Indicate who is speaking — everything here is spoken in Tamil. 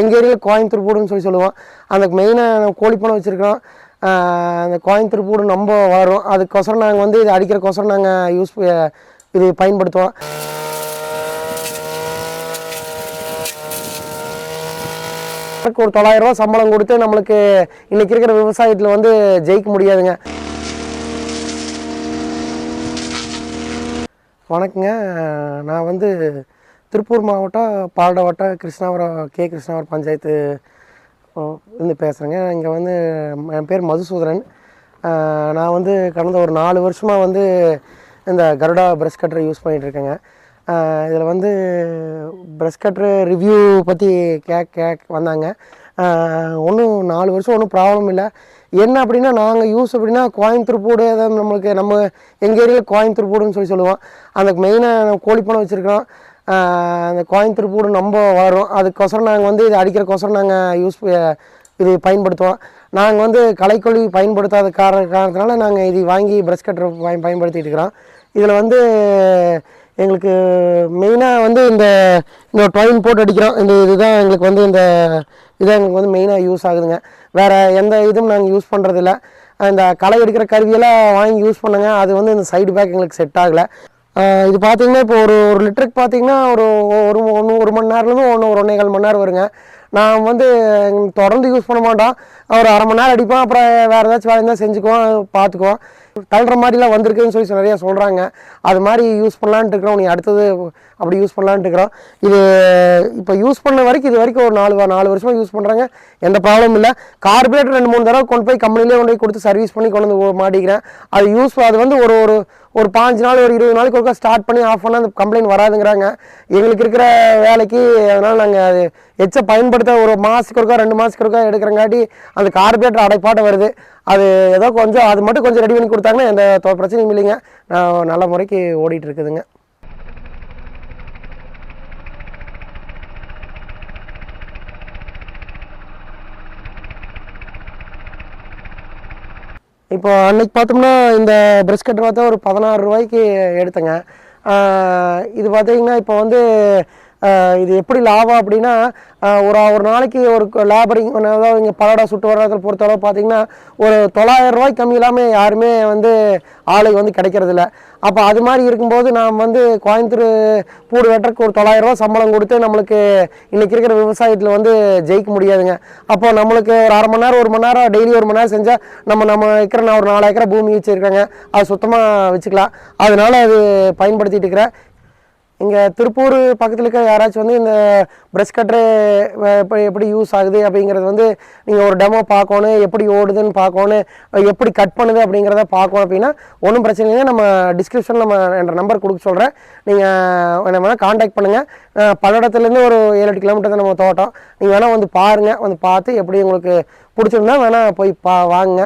Speaker 1: எங்கள் ஏரியாவில் கோயம்புத்தூர் பூடுன்னு சொல்லி சொல்லுவோம். அந்த மெயினாக கோழிப்பணம் வச்சுருக்கோம் அந்த கோயம்புத்தூர் பூடு ரொம்ப வளரும் அதுக்கொசரம் நாங்கள் வந்து இது அடிக்கிறக்கொசரம் நாங்கள் யூஸ் இது பயன்படுத்துவோம். ஒரு தொள்ளாயிரம் ரூபாய் சம்பளம் கொடுத்து நம்மளுக்கு இன்னைக்கு இருக்கிற விவசாயத்தில் வந்து ஜெயிக்க முடியாதுங்க. வணக்கங்க. நான் வந்து திருப்பூர் மாவட்டம் பாலடா வட்டம் கிருஷ்ணாவரம் கே. கிருஷ்ணாவரம் பஞ்சாயத்து இருந்து பேசுகிறேங்க இங்கே வந்து என் பேர் மதுசூதரன் நான் வந்து கடந்த ஒரு நாலு வருஷமாக வந்து இந்த கருடா ப்ரெஷ் கட்டரை யூஸ் பண்ணிகிட்ருக்கேங்க இதில் வந்து ப்ரெஷ் கட்ரு ரிவ்யூ பற்றி கேக் கேக் வந்தாங்க. ஒன்றும் நாலு வருஷம் ஒன்றும் ப்ராப்ளம் இல்லை. என்ன அப்படின்னா நாங்கள் யூஸ் அப்படின்னா கோயம்புத்தூர் பூடு நம்மளுக்கு நம்ம எங்கள் ஏரியாவில் கோயம்புத்தூர் பூடுன்னு சொல்லி சொல்லுவோம். அந்த மெயினாக கோழிப்பணம் வச்சுருக்கோம் அந்த கோயம்புத்தூர் பூடு ரொம்ப வரும். அதுக்கொசரம் நாங்கள் வந்து இது அடிக்கிறக்கொசரம் நாங்கள் யூஸ் இது பயன்படுத்துவோம். நாங்கள் வந்து களைக்கொல்லி பயன்படுத்தாத காரண காரணத்தினால நாங்கள் இது வாங்கி ப்ரஷ் கட்டர் பயன் பயன்படுத்திட்டு இருக்கிறோம். இதில் வந்து எங்களுக்கு மெயினாக வந்து இந்த இந்த ட்வைன் போட்டு அடிக்கிறோம். இந்த இதுதான் எங்களுக்கு வந்து இந்த இதான் எங்களுக்கு வந்து மெயினாக யூஸ் ஆகுதுங்க. வேறு எந்த இதுவும் நாங்கள் யூஸ் பண்ணுறதில்ல இந்த களை எடுக்கிற கருவியெல்லாம் வாங்கி யூஸ் பண்ணுங்க. அது வந்து இந்த சைடு பேக் எங்களுக்கு செட் ஆகலை. இது பார்த்தீங்கன்னா இப்போ ஒரு ஒரு லிட்டருக்கு பார்த்தீங்கன்னா ஒரு ஒரு ஒன்று ஒரு மணி நேரம்லேருந்து ஒன்று ஒரு ஒன்றே கால் மணி நேரம் வருங்க. நான் வந்து தொடர்ந்து யூஸ் பண்ண மாட்டோம். ஒரு அரை மணி நேரம் அடிப்போம் அப்புறம் வேறு ஏதாச்சும் வேலை இருந்தால் செஞ்சுக்குவோம் பார்த்துக்குவோம் தள்ளுற மாதிரிலாம் வந்திருக்குன்னு சொல்லி நிறையா சொல்கிறாங்க அது மாதிரி யூஸ் பண்ணலான்ட்டு இருக்கிறோம். நீ அடுத்தது அப்படி யூஸ் பண்ணலான்ட்டு இருக்கிறோம். இது இப்போ யூஸ் பண்ண வரைக்கும் இது வரைக்கும் ஒரு நாலு நாலு வருஷமாக யூஸ் பண்ணுறாங்க எந்த ப்ராப்ளமும் இல்லை. கார்பரேட்டர் ரெண்டு மூணு தடவை கொண்டு போய் கம்பெனிலே கொண்டு போய் கொடுத்து சர்வீஸ் பண்ணி கொண்டு வந்து மாட்டிக்கிறேன். அது யூஸ் அது வந்து ஒரு ஒரு ஒரு பாஞ்சு நாள் ஒரு இருபது நாளைக்கு ஒருக்கா ஸ்டார்ட் பண்ணி ஆஃப் பண்ணால் அந்த கம்ப்ளைண்ட் வராதுங்கிறாங்க. எங்களுக்கு இருக்கிற வேலைக்கு அதனால் நாங்கள் அது எச்ச பயன்படுத்த ஒரு மாதத்துக்கு ஒருக்கா ரெண்டு மாதத்துக்கு ஒருக்கா எடுக்கிறங்காட்டி அந்த கார்பரேட்டர் அடைப்பாட்டை வருது. அது ஏதோ கொஞ்சம் அது மட்டும் கொஞ்சம் ரெடி பண்ணி கொடுத்தாங்கன்னா எந்த தொ- பிரச்சனையும் இல்லைங்க. நான் நல்ல முறைக்கு ஓடிட்டு இருக்குதுங்க. இப்போ அன்னைக்கு பார்த்தோம்னா இந்த ப்ரெஷ் கட்டர் பார்த்தா ஒரு பதினாறு ரூபாய்க்கு எடுத்தேங்க. இது பார்த்தீங்கன்னா இப்போ வந்து இது எப்படி லாபம் அப்படின்னா ஒரு ஒரு நாளைக்கு ஒரு லேபரிங் அதாவது இங்கே பலடா சுட்டு வர்றதை பொறுத்தளவு பார்த்தீங்கன்னா ஒரு தொள்ளாயிரம் ரூபாய்க்கு கம்மி இல்லாமல் யாருமே வந்து ஆளை வந்து கிடைக்கிறதில்ல. அப்போ அது மாதிரி இருக்கும்போது நாம் வந்து கோயம்புத்தூர் பூடு வெட்டுறதுக்கு ஒரு தொள்ளாயிரம் ரூபாய் சம்பளம் கொடுத்து நம்மளுக்கு இன்றைக்கி இருக்கிற விவசாயத்தில் வந்து ஜெயிக்க முடியாதுங்க. அப்போ நம்மளுக்கு ஒரு அரை மணி நேரம் ஒரு மணி நேரம் டெய்லி ஒரு மணி நேரம் செஞ்சால் நம்ம நம்ம இருக்கிற நான் ஒரு நாலு ஏக்கரை பூமி வச்சுருக்காங்க. அது சுத்தமாக வச்சுக்கலாம். அதனால் அது பயன்படுத்திகிட்டு இருக்கிறேன். இங்கே திருப்பூர் பக்கத்தில் இருக்க யாராச்சும் வந்து இந்த ப்ரெஷ் கட்டரு இப்போ எப்படி யூஸ் ஆகுது அப்படிங்கிறது வந்து நீங்கள் ஒரு டெமோ பார்க்கணும் எப்படி ஓடுதுன்னு பார்க்கணும் எப்படி கட் பண்ணுது அப்படிங்கிறத பார்க்கணும் அப்படின்னா ஒன்றும் பிரச்சனை இல்லைங்க. நம்ம டிஸ்கிரிப்ஷனில் நம்ம என்ற நம்பர் கொடுக்க சொல்கிறேன் நீங்கள் என்ன வேணால் காண்டாக்ட் பண்ணுங்கள் பல்லடத்துலேருந்து ஒரு ஏழு எட்டு கிலோமீட்டர் தான் நம்ம தோட்டம். நீங்கள் வேணால் வந்து பாருங்கள் வந்து பார்த்து எப்படி உங்களுக்கு பிடிச்சிருந்தா வேணால் போய் பா வாங்குங்க.